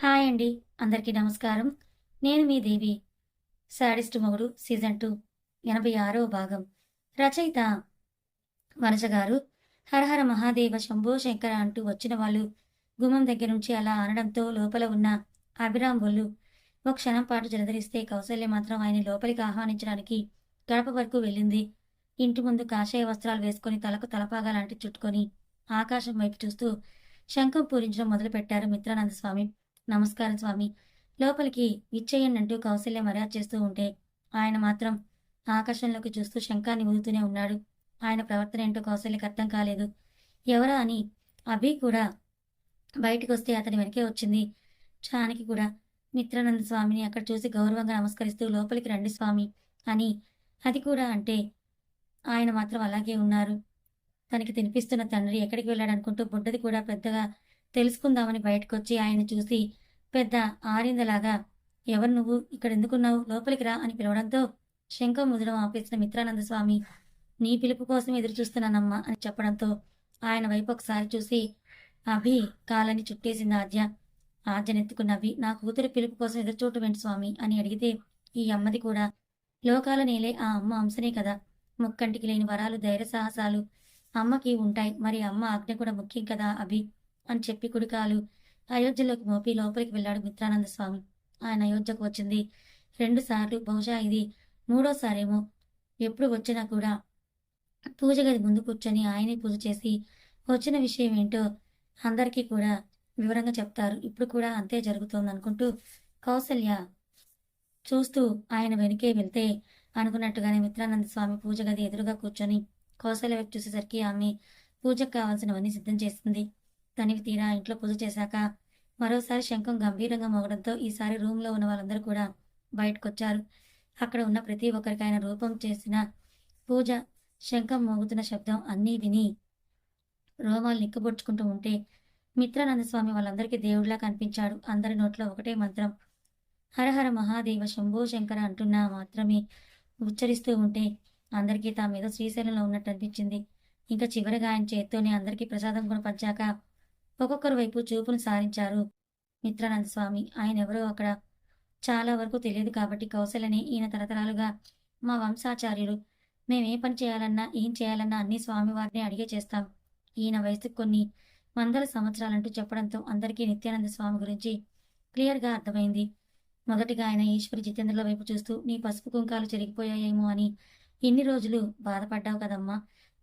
Hi అండి. అందరికీ నమస్కారం. నేను మీ దేవి. శాడిస్ట్ మొగుడు సీజన్ టూ ఎనభై ఆరవ భాగం. రచయిత వనజ గారు హరహర మహాదేవ శంభో శంకర అంటూ వచ్చిన వాళ్ళు గుమ్మం దగ్గర నుంచి అలా అనడంతో లోపల ఉన్న అభిరామ్ బొల్లు ఒక క్షణం పాటు జలధరిస్తే కౌశల్య మాత్రం ఆయన లోపలికి ఆహ్వానించడానికి గడప వరకు వెళ్ళింది. ఇంటి ముందు కాషాయ వస్త్రాలు వేసుకొని తలకు తలపాగా లాంటి చుట్టుకొని ఆకాశం వైపు చూస్తూ శంఖం పూరించడం మొదలుపెట్టారు మిత్రానంద స్వామి నమస్కారం స్వామి. లోపలికి ఇచ్చేయండి అంటూ కౌశల్య మర్యాద చేస్తూ ఉంటే ఆయన మాత్రం ఆకాశంలోకి చూస్తూ శంఖాన్ని ఊదుతూనే ఉన్నాడు. ఆయన ప్రవర్తన ఏంటో కౌశల్యకి అర్థం కాలేదు. ఎవరా అని అభి కూడా బయటకు వస్తే అతని వెనకే వచ్చింది. చానికి కూడా మిత్రానంద స్వామిని అక్కడ చూసి గౌరవంగా నమస్కరిస్తూ లోపలికి రండి స్వామి అని అది కూడా అంటే ఆయన మాత్రం అలాగే ఉన్నారు. తనకి తినిపిస్తున్న తండ్రి ఎక్కడికి వెళ్ళాడు అనుకుంటూ బుడ్డది కూడా పెద్దగా తెలుసుకుందామని బయటకు వచ్చి ఆయన చూసి పెద్ద ఆరిందలాగా ఎవరు నువ్వు? ఇక్కడ ఎందుకున్నావు లోపలికి రా అని పిలవడంతో శంఖం ముదడం ఆపేసిన మిత్రానంద స్వామి నీ పిలుపు కోసం ఎదురు చూస్తున్నానమ్మా అని చెప్పడంతో ఆయన వైపు ఒకసారి చూసి అభి కాలని చుట్టేసింది ఆద్య. ఆద్యనెత్తుకున్న అభి నా కూతురు పిలుపు కోసం ఎదురు చూడటం ఏంటి స్వామి? అని అడిగితే ఈ అమ్మది కూడా. లోకాల నేలే ఆ అమ్మ అంశనే కదా. ముక్కంటికి లేని వరాలు ధైర్య సాహసాలు అమ్మకి ఉంటాయి. మరి అమ్మ ఆజ్ఞ కూడా ముఖ్యం కదా అభి? అని చెప్పి కుడికాలు అయోధ్యలోకి మోపి లోపలికి వెళ్ళాడు మిత్రానంద స్వామి. ఆయన అయోధ్యకు వచ్చింది రెండు సార్లు. బహుశా ఇది మూడోసారేమో. ఎప్పుడు వచ్చినా కూడా పూజ గది ముందు కూర్చొని ఆయనే పూజ చేసి వచ్చిన విషయం ఏంటో అందరికీ కూడా వివరంగా చెప్తారు. ఇప్పుడు కూడా అంతే జరుగుతోంది అనుకుంటూ కౌసల్య చూస్తూ ఆయన వెనుకే వెళ్తే అనుకున్నట్టుగానే మిత్రానంద స్వామి పూజ గది ఎదురుగా కూర్చొని కౌశల్య వైపు చూసేసరికి ఆమె పూజకు కావాల్సినవన్నీ సిద్ధం చేస్తుంది తనివి తీరా ఇంట్లో పూజ చేశాక మరోసారి శంఖం గంభీరంగా మోగడంతో ఈసారి రూమ్లో ఉన్న వాళ్ళందరూ కూడా బయటకొచ్చారు. అక్కడ ఉన్న ప్రతి ఒక్కరికి ఆయన రూపం చేసిన పూజ శంఖం మోగుతున్న శబ్దం అన్నీ విని రోమాలు నిక్కబొడ్చుకుంటూ ఉంటే మిత్రానంద స్వామి వాళ్ళందరికీ దేవుడిలా కనిపించాడు. అందరి నోట్లో ఒకటే మంత్రం హరహర మహాదేవ శంభో శంకర అంటున్నా మాత్రమే ఉచ్చరిస్తూ ఉంటే అందరికీ తా మీద శ్రీశైలంలో ఉన్నట్టు అనిపించింది. ఇంకా చివరిగా ఆయన చేత్తోనే అందరికీ ప్రసాదం కూడా పంచాక ఒక్కొక్కరి వైపు చూపును సారించారు. మిత్రానంద స్వామి ఆయన ఎవరో అక్కడ చాలా వరకు తెలియదు కాబట్టి కౌశలని ఈయన తరతరాలుగా మా వంశాచార్యులు. మేమే పని చేయాలన్నా ఏం చేయాలన్నా అన్ని స్వామివారిని అడిగే చేస్తాం. ఈయన వయసుకు కొన్ని వందల సంవత్సరాలంటూ చెప్పడంతో అందరికీ నిత్యానంద స్వామి గురించి క్లియర్గా అర్థమైంది. మొదటిగా ఆయన ఈశ్వరి జితేంద్రుల వైపు చూస్తూ నీ పసుపు కుంకాలు చెరిగిపోయాయేమో అని ఇన్ని రోజులు బాధపడ్డావు కదమ్మా.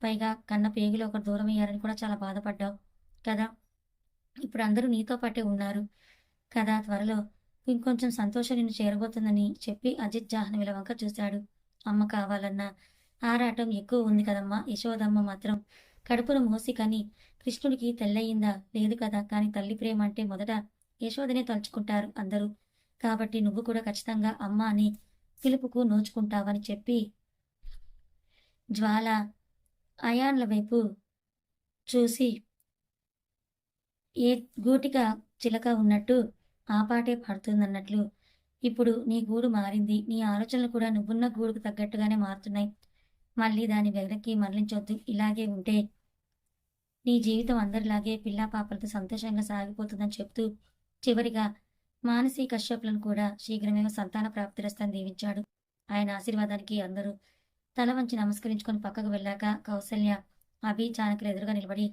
పైగా కన్న పేగులు ఒకరు దూరమయ్యారని కూడా చాలా బాధపడ్డావు కదా. ఇప్పుడు అందరూ నీతో పాటే ఉన్నారు కదా త్వరలో. ఇంకొంచెం సంతోషం నిన్ను చేరబోతుందని చెప్పి అజిత్ జాహ్నవిల వంక చూశాడు. అమ్మ కావాలన్న ఆరాటం ఎక్కువ ఉంది కదమ్మా. యశోదమ్మ మాత్రం కడుపును మోసి కానీ కృష్ణుడికి తెల్లయిందా? లేదు కదా. కానీ తల్లి ప్రేమ అంటే మొదట యశోదనే తలుచుకుంటారు అందరూ. కాబట్టి నువ్వు కూడా ఖచ్చితంగా అమ్మ అని పిలుపుకు నోచుకుంటావని చెప్పి జ్వాల అయాన్ల వైపు చూసి ఏ గూటిక చిలక ఉన్నట్టు ఆ పాటే పాడుతుందన్నట్లు. ఇప్పుడు నీ గూడు మారింది. నీ ఆలోచనలు కూడా నువ్వున్న గూడుకు తగ్గట్టుగానే మారుతున్నాయి. మళ్ళీ దాని వెనక్కి మరలించొద్దు. ఇలాగే ఉంటే నీ జీవితం అందరిలాగే పిల్లా పాపలతో సంతోషంగా సాగిపోతుందని చెప్తూ చివరిగా మానసి కశ్యపులను కూడా శీఘ్రమే సంతాన ప్రాప్తిరస్తని దీవించాడు. ఆయన ఆశీర్వాదానికి అందరూ తల వంచి నమస్కరించుకొని పక్కకు వెళ్ళాక కౌసల్య అభి చానకులు ఎదురుగా నిలబడి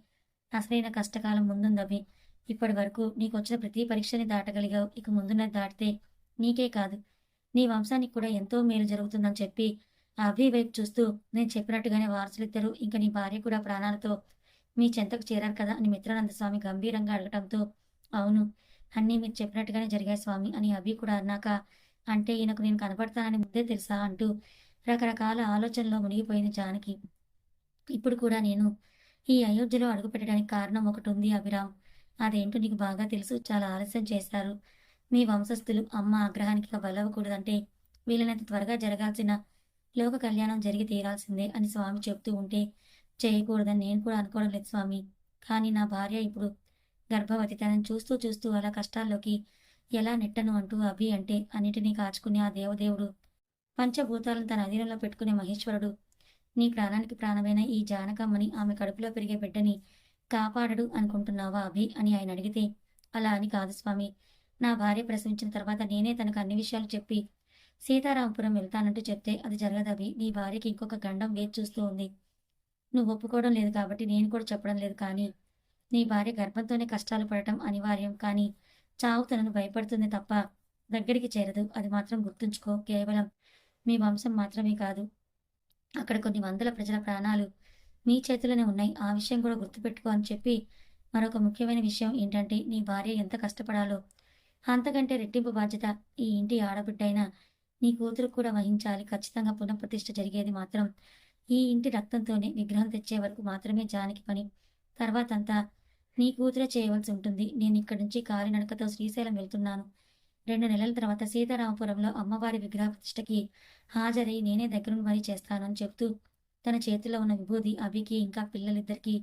అసలైన కష్టకాలం ముందుందవి ఇప్పటి వరకు నీకు వచ్చిన ప్రతి పరీక్షని దాటగలిగావు. ఇక ముందున్నది దాటితే నీకే కాదు. నీ వంశానికి కూడా ఎంతో మేలు జరుగుతుందని చెప్పి అభి వైపు చూస్తూ నేను చెప్పినట్టుగానే వారసులిద్దరూ ఇంకా నీ భార్య కూడా ప్రాణాలతో మీ చెంతకు చేరారు కదా అని మిత్రానంద స్వామి గంభీరంగా అడగటంతో అవును అన్నీ మీరు చెప్పినట్టుగానే జరిగాయి స్వామి అని అభి కూడా అన్నాక అంటే ఈయనకు నేను కనపడతానని ముందే తెలుసా అంటూ రకరకాల ఆలోచనలో మునిగిపోయింది జానకి. ఇప్పుడు కూడా నేను ఈ అయోధ్యలో అడుగుపెట్టడానికి కారణం ఒకటి ఉంది అభిరామ్. అదేంటో నీకు బాగా తెలుసు చాలా ఆలస్యం చేశారు. మీ వంశస్థులు అమ్మ ఆగ్రహానికి బలవకూడదంటే వీలైనంత త్వరగా జరగాల్సిన లోక కళ్యాణం జరిగి తీరాల్సిందే అని స్వామి చెప్తూ ఉంటే చేయకూడదని నేను కూడా అనుకోవడం లేదు స్వామి. కానీ నా భార్య ఇప్పుడు గర్భవతి. తనని చూస్తూ చూస్తూ అలా కష్టాల్లోకి ఎలా నెట్టను అంటూ అభి అంటే అన్నిటినీ కాచుకునే ఆ దేవదేవుడు. పంచభూతాలను తన అధీనంలో పెట్టుకునే మహేశ్వరుడు నీ ప్రాణానికి ప్రాణమైన ఈ జానకమ్మని ఆమె కడుపులో పెరిగే బిడ్డని కాపాడడు అనుకుంటున్నావా అభి? అని ఆయన అడిగితే అలా అని కాదు స్వామి. నా భార్య ప్రసవించిన తర్వాత నేనే తనకు అన్ని విషయాలు చెప్పి సీతారామపురం వెళ్తానంటూ చెప్తే అది జరగదవి నీ భార్యకి ఇంకొక గండం వేచి చూస్తూ ఉంది. నువ్వు ఒప్పుకోవడం లేదు కాబట్టి నేను కూడా చెప్పడం లేదు కానీ నీ భార్య గర్భంతోనే కష్టాలు పడటం అనివార్యం కానీ చావు తనను భయపడుతుంది తప్ప దగ్గరికి చేరదు. అది మాత్రం గుర్తుంచుకో. కేవలం మీ వంశం మాత్రమే కాదు అక్కడ కొన్ని వందల ప్రజల ప్రాణాలు మీ చేతిలోనే ఉన్నాయి. ఆ విషయం కూడా గుర్తుపెట్టుకో అని చెప్పి మరొక ముఖ్యమైన విషయం ఏంటంటే నీ భార్య ఎంత కష్టపడాలో. అంతకంటే రెట్టింపు బాధ్యత ఈ ఇంటి ఆడబిడ్డైనా నీ కూతురు కూడా వహించాలి. ఖచ్చితంగా పునఃప్రతిష్ఠ జరిగేది మాత్రం ఈ ఇంటి రక్తంతోనే. విగ్రహం తెచ్చే వరకు మాత్రమే జానకి పని. తర్వాత అంతా నీ కూతురే చేయవలసి ఉంటుంది. నేను ఇక్కడి నుంచి కాలినడకతో శ్రీశైలం వెళ్తున్నాను. రెండు నెలల తర్వాత సీతారామపురంలో అమ్మవారి విగ్రహ ప్రతిష్టకి హాజరై నేనే దగ్గరుండి మరీ చేస్తానని చెప్తూ తన చేతిలో ఉన్న విభూది అభికి ఇంకా పిల్లలిద్దరికీ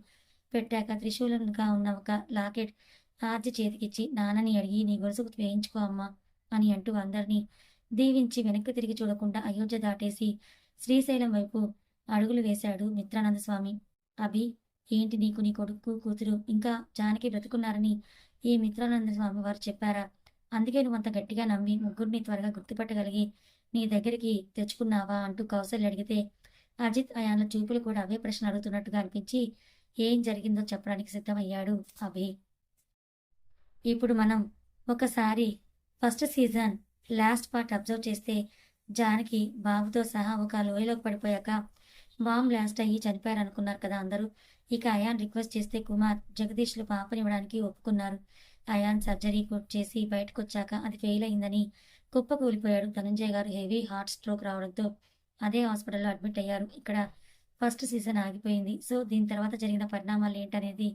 పెట్టాక త్రిశూలంగా ఉన్న ఒక లాకెట్ ఆర్జ చేతికిచ్చి నాన్నని అడిగి నీ గొలుసుకు వేయించుకో అమ్మా అని అంటూ అందరినీ దీవించి వెనక్కి తిరిగి చూడకుండా అయోధ్య దాటేసి శ్రీశైలం వైపు అడుగులు వేశాడు మిత్రానంద స్వామి అభి ఏంటి నీకు నీ కొడుకు కూతురు ఇంకా జానకి బ్రతుకున్నారని ఈ మిత్రానంద స్వామి వారు చెప్పారా? అందుకే నువ్వు అంత గట్టిగా నమ్మి ముగ్గురిని త్వరగా గుర్తుపట్టగలిగి నీ దగ్గరికి తెచ్చుకున్నావా అంటూ కౌశల్య అడిగితే అజిత్ అయాన్ల చూపులు కూడా అవే ప్రశ్న అడుగుతున్నట్టుగా అనిపించి ఏం జరిగిందో చెప్పడానికి సిద్ధమయ్యాడు అభి. ఇప్పుడు మనం ఒకసారి first season last part observe చేస్తే జానకి బాబుతో సహా ఒక లోయలోకి పడిపోయాక బాంబ్ బ్లాస్ట్ అయ్యి చనిపోయారనుకున్నారు కదా అందరూ. ఇక అయాన్ రిక్వెస్ట్ చేస్తే కుమార్ జగదీష్లు పాపనివ్వడానికి ఒప్పుకున్నారు. అయాన్ సర్జరీ చేసి బయటకు వచ్చాక అది ఫెయిల్ అయిందని కుప్ప కూలిపోయాడు ధనంజయ్ గారు హెవీ హార్ట్ స్ట్రోక్ రావడంతో అదే హాస్పిటల్లో అడ్మిట్ అయ్యారు. ఇక్కడ ఫస్ట్ సీజన్ ఆగిపోయింది. సో దీని తర్వాత జరిగిన పరిణామాలు ఏంటనేది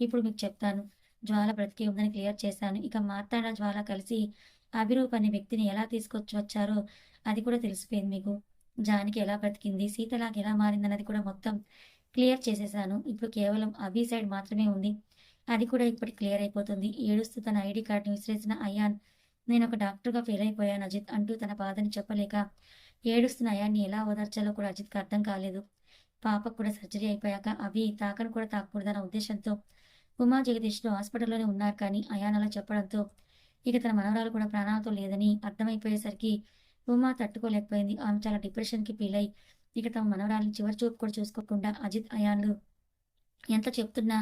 ఇప్పుడు మీకు చెప్తాను. జ్వాల బ్రతికి ఉందని క్లియర్ చేశాను. ఇక మార్తాండ జ్వాల కలిసి అభిరూప్ అనే వ్యక్తిని ఎలా తీసుకొచ్చి వచ్చారో అది కూడా తెలిసిపోయింది మీకు. జానికి ఎలా బ్రతికింది సీతలాగా ఎలా మారిందన్నది కూడా మొత్తం క్లియర్ చేసేసాను ఇప్పుడు కేవలం అభి సైడ్ మాత్రమే ఉంది. అది కూడా ఇప్పటికి క్లియర్ అయిపోతుంది. ఏడుస్తూ తన ఐడి కార్డుని విసిరేసిన అయాన్ నేను ఒక డాక్టర్గా ఫెయిల్ అయిపోయాను అజిత్ అంటూ తన బాధని చెప్పలేక ఏడుస్తున్న అయాన్ని ఎలా ఓదార్చాలో కూడా అజిత్కి అర్థం కాలేదు. పాపకు కూడా సర్జరీ అయిపోయాక అవి తాకను కూడా తాకకూడదన్న ఉద్దేశంతో ఉమా జగదీష్లు హాస్పిటల్లోనే ఉన్నారు కానీ అయాన్ అలా చెప్పడంతో ఇక తన మనవరాలు కూడా ప్రాణాలతో లేదని అర్థమైపోయేసరికి ఉమా తట్టుకోలేకపోయింది. ఆమె చాలా డిప్రెషన్కి ఫీల్ ఇక తమ మనవరాలని చివరి చూపు కూడా చూసుకోకుండా అజిత్ అయాన్లు ఎంత చెప్తున్నా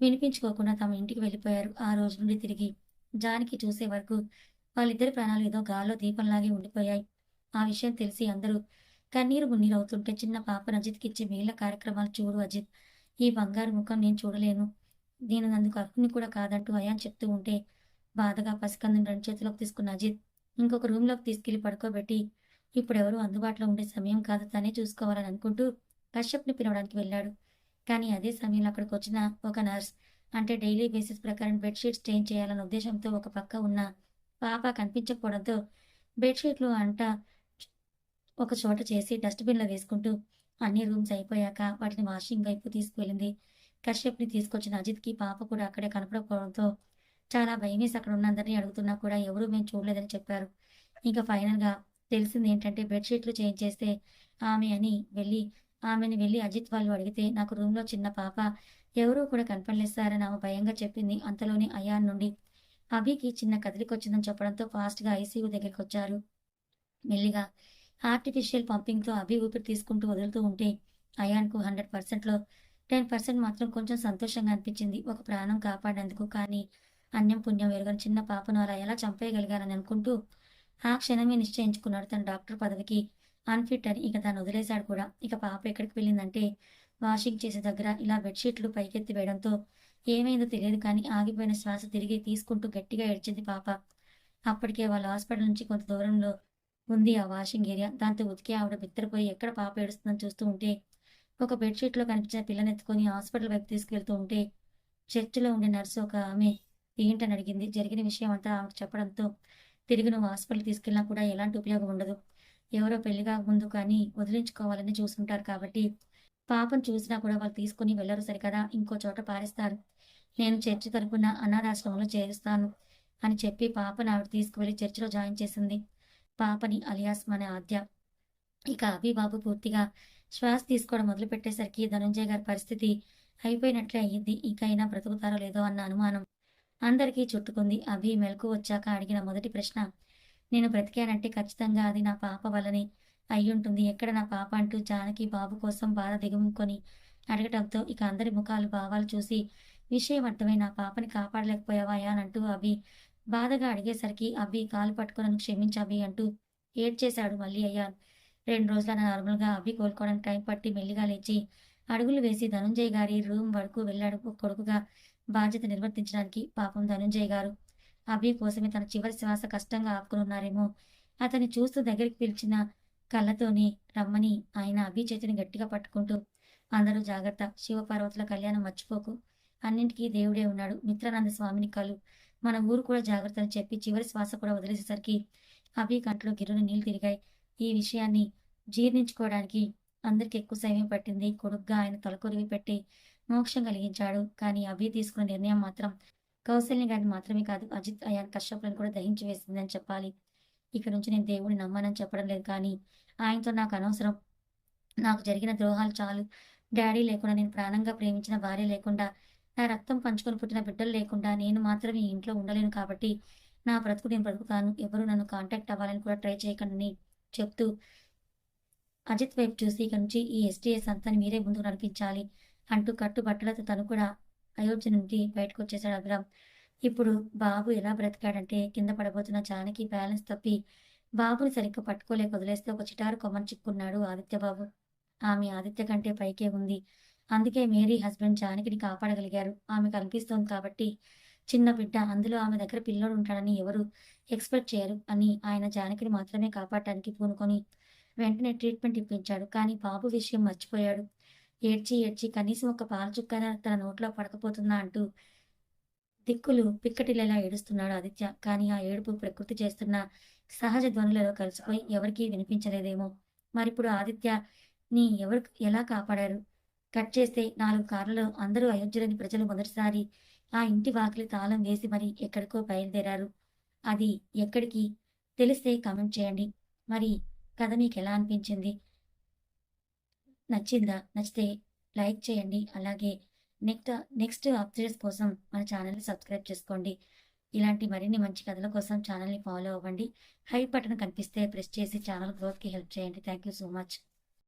వినిపించుకోకుండా తమ ఇంటికి వెళ్ళిపోయారు. ఆ రోజు నుండి తిరిగి జానికి చూసే వరకు వాళ్ళిద్దరి ప్రాణాలు ఏదో గాల్లో దీపంలాగే ఉండిపోయాయి. ఆ విషయం తెలిసి అందరూ కన్నీరు మున్నీరు అవుతుంటే చిన్న పాపను అజిత్కి ఇచ్చే మిగిలిన కార్యక్రమాలు చూడు అజిత్ ఈ బంగారు ముఖం నేను చూడలేను. నేను అందుకు అర్హుని కూడా కాదంటూ అయాన్ చెప్తూ ఉంటే బాధగా పసికందుని రెండు చేతిలోకి తీసుకున్న అజిత్ ఇంకొక రూమ్లోకి తీసుకెళ్ళి పడుకోబెట్టి ఇప్పుడెవరూ అందుబాటులో ఉండే సమయం కాదు తనే చూసుకోవాలని అనుకుంటూ కశ్యప్ని పిలవడానికి వెళ్ళాడు. కానీ అదే సమయంలో అక్కడికి వచ్చిన ఒక నర్స్ అంటే డైలీ బేసిస్ ప్రకారం బెడ్షీట్స్ చేంజ్ చేయాలన్న ఉద్దేశంతో ఒక పక్క ఉన్న పాప కనిపించకపోవడంతో బెడ్షీట్లు అంట ఒక చోట చేసి డస్ట్బిన్లో వేసుకుంటూ అన్ని రూమ్స్ అయిపోయాక వాటిని వాషింగ్ వైపు తీసుకువెళ్ళింది. కశ్యప్ని తీసుకొచ్చిన అజిత్కి పాప కూడా అక్కడే కనపడకపోవడంతో చాలా భయం వేసి అక్కడ ఉన్న అందరినీ అడుగుతున్నా కూడా ఎవరూ మేము చూడలేదని చెప్పారు. ఇంకా ఫైనల్గా తెలిసింది ఏంటంటే బెడ్షీట్లు చేంజ్ చేస్తే ఆమె అని వెళ్ళి ఆమెని వెళ్ళి అజిత్ వాళ్ళు అడిగితే నాకు రూమ్లో చిన్న పాప ఎవరూ కూడా కనపడలేదు సార్ అని ఆమె భయంగా చెప్పింది అంతలోనే అయాన్ నుండి. అభికి చిన్న కదిలికొచ్చిందని చెప్పడంతో ఫాస్ట్గా ఐసీయూ దగ్గరికి వచ్చారు మెల్లిగా ఆర్టిఫిషియల్ పంపింగ్తో అభి ఊపిరి తీసుకుంటూ వదులుతూ ఉంటే అయాన్కు హండ్రెడ్ పర్సెంట్లో టెన్ పర్సెంట్ మాత్రం కొంచెం సంతోషంగా అనిపించింది ఒక ప్రాణం కాపాడేందుకు. కానీ అన్యం పుణ్యం ఎరుగని చిన్న పాపను అలా ఎలా చంపేయగలిగారని అనుకుంటూ ఆ క్షణమే నిశ్చయించుకున్నాడు తన డాక్టర్ పదవికి. అన్ఫిట్ అని ఇక తను వదిలేశాడు కూడా. ఇక పాప ఎక్కడికి వెళ్ళిందంటే వాషింగ్ చేసే దగ్గర ఇలా బెడ్షీట్లు పైకెత్తి వేయడంతో ఏమైందో తెలియదు కానీ ఆగిపోయిన శ్వాస తిరిగి తీసుకుంటూ గట్టిగా ఏడ్చింది పాప. అప్పటికే వాళ్ళ హాస్పిటల్ నుంచి కొంత దూరంలో ఉంది ఆ వాషింగ్ ఏరియా. దాంతో ఉతికి ఆవిడ బిత్తరపోయి ఎక్కడ పాప ఏడుస్తుందని చూస్తూ ఉంటే ఒక బెడ్షీట్లో కనిపించిన పిల్లని ఎత్తుకొని హాస్పిటల్ వైపు తీసుకెళ్తూ ఉంటే చర్చిలో ఉండే నర్సు ఒక ఆమె ఏంటని అడిగింది. జరిగిన విషయం అంతా ఆమెకు చెప్పడంతో తిరిగి నువ్వు హాస్పిటల్ తీసుకెళ్ళినా కూడా ఎలాంటి ఉపయోగం ఉండదు. ఎవరో పెళ్ళిగా ముందు కానీ వదిలించుకోవాలని చూసుంటారు కాబట్టి పాపను చూసినా కూడా వాళ్ళు తీసుకుని వెళ్ళరు సరికదా. ఇంకో చోట పారేస్తారు. నేను చర్చి తరపున అనాథాశ్రమంలో చేరుస్తాను అని చెప్పి పాపను ఆవిడ తీసుకువెళ్ళి చర్చిలో జాయిన్ చేసింది. పాపని అలియాస్ మన ఆద్య. ఇక అభిబాబు పూర్తిగా శ్వాస తీసుకోవడం మొదలుపెట్టేసరికి ధనుంజయ్ గారి పరిస్థితి అయిపోయినట్లే అయ్యింది. ఇకైనా బ్రతుకుతారో లేదో అన్న అనుమానం. అందరికీ చుట్టుకుంది. అభి మెలకు వచ్చాక అడిగిన మొదటి ప్రశ్న నేను బ్రతికానంటే ఖచ్చితంగా అది నా పాప వల్లనే అయ్యుంటుంది. ఎక్కడ నా పాప? అంటూ జానకి బాబు కోసం బాధ దిగుముకొని అడగటంతో ఇక అందరి ముఖాలు భావాలు చూసి విషయం అర్థమై నా పాపని కాపాడలేకపోయావా అని అంటూ అభి బాధగా అడిగేసరికి అభి కాలు పట్టుకుని నన్ను అభి అంటూ ఏడ్చేశాడు మళ్ళీ అయ్యా. రెండు రోజుల నార్మల్గా అభి కోలుకోవడానికి టైం పట్టి మెల్లిగా లేచి అడుగులు వేసి ధనుంజయ్ గారి రూమ్ వరకు వెళ్ళాడు కొడుకుగా. బాధ్యత నిర్వర్తించడానికి పాపం ధనుంజయ్ గారు. అభి కోసమే తన చివరి శ్వాస కష్టంగా ఆపుకునున్నారేమో అతన్ని చూస్తూ దగ్గరికి పిలిచిన కళ్ళతోనే రమ్మని ఆయన అభి చేతిని గట్టిగా పట్టుకుంటూ అందరూ జాగ్రత్త. శివపార్వతుల కళ్యాణం మర్చిపోకు. అన్నింటికీ దేవుడే ఉన్నాడు. మిత్రానంద స్వామిని కలు. మన ఊరు కూడా జాగ్రత్త అని చెప్పి చివరి శ్వాస కూడా వదిలేసేసరికి అభి కంట్లో గిరుని నీళ్ళు తిరిగాయి. ఈ విషయాన్ని జీర్ణించుకోవడానికి అందరికి ఎక్కువ సమయం పట్టింది. కొడుగ్గా ఆయన తలకొరివి పెట్టి మోక్షం కలిగించాడు. కానీ అభి తీసుకున్న నిర్ణయం మాత్రం కౌశల్య గారిని మాత్రమే కాదు అజిత్ అయాన్ కశ్యపులను కూడా దహించి వేసిందని చెప్పాలి. ఇక నుంచి నేను దేవుడిని నమ్మనని చెప్పడం లేదు. కానీ ఆయనతో నాకు అనవసరం. నాకు జరిగిన ద్రోహాలు చాలు. డాడీ లేకుండా నేను ప్రాణంగా ప్రేమించిన భార్య లేకుండా నా రక్తం పంచుకొని పుట్టిన బిడ్డలు లేకుండా నేను మాత్రం ఈ ఇంట్లో ఉండలేను కాబట్టి నా బ్రతుకు నేను బ్రతుకుతాను. ఎవరు నన్ను కాంటాక్ట్ అవ్వాలని కూడా ట్రై చేయకండి చెప్తూ అజిత్ వైపు చూసి ఇక నుంచి ఈ ఎస్టీఎస్ అంతా మీరే ముందుకు నడిపించాలి. అంటూ కట్టుబట్టలతో తను కూడా అయోధ్య నుండి బయటకు వచ్చేశాడు అభిరామ్. ఇప్పుడు బాబు ఎలా బ్రతికాడంటే కింద పడబోతున్న జానకి బ్యాలెన్స్ తప్పి బాబుని సరిగ్గా పట్టుకోలేక వదిలేస్తే ఒక చిటారు కొమ్మని చిక్కున్నాడు ఆదిత్యబాబు. ఆమె ఆదిత్య కంటే పైకే ఉంది. అందుకే మేరీ హస్బెండ్ జానకిని కాపాడగలిగారు. ఆమె కనిపిస్తోంది కాబట్టి చిన్న బిడ్డ అందులో ఆమె దగ్గర పిల్లోడు ఉంటాడని ఎవరు ఎక్స్పెక్ట్ చేయరు అని ఆయన జానకిని మాత్రమే కాపాడటానికి పూనుకొని వెంటనే ట్రీట్మెంట్ ఇప్పించాడు. కానీ బాబు విషయం మర్చిపోయాడు. ఏడ్చి ఏడ్చి కనీసం ఒక పాల చుక్కన తన నోట్లో పడకపోతుందా అంటూ దిక్కులు పిక్కటిలేలా ఏడుస్తున్నాడు ఆదిత్య. కానీ ఆ ఏడుపు ప్రకృతి చేస్తున్న సహజ ధ్వనులలో కలిసిపోయి ఎవరికీ వినిపించలేదేమో. మరిప్పుడు ఆదిత్యని ఎవరు ఎలా కాపాడారు? కట్ చేస్తే నాలుగు కార్లలో అందరూ అయోధ్యలోని ప్రజలు మొదటిసారి ఆ ఇంటి వాకిలి తాళం వేసి మరి ఎక్కడికో బయలుదేరారు. అది ఎక్కడికి? తెలిస్తే కామెంట్ చేయండి. మరి కథ మీకు ఎలా అనిపించింది? నచ్చిందా? నచ్చితే లైక్ చేయండి. అలాగే నెక్స్ట్ నెక్స్ట్ అప్డేట్స్ కోసం మన ఛానల్ని సబ్స్క్రైబ్ చేసుకోండి. ఇలాంటి మరిన్ని మంచి కథల కోసం ఛానల్ని ఫాలో అవ్వండి. హై బటన్ కనిపిస్తే ప్రెస్ చేసి ఛానల్ గ్రోత్కి హెల్ప్ చేయండి. Thank you so much.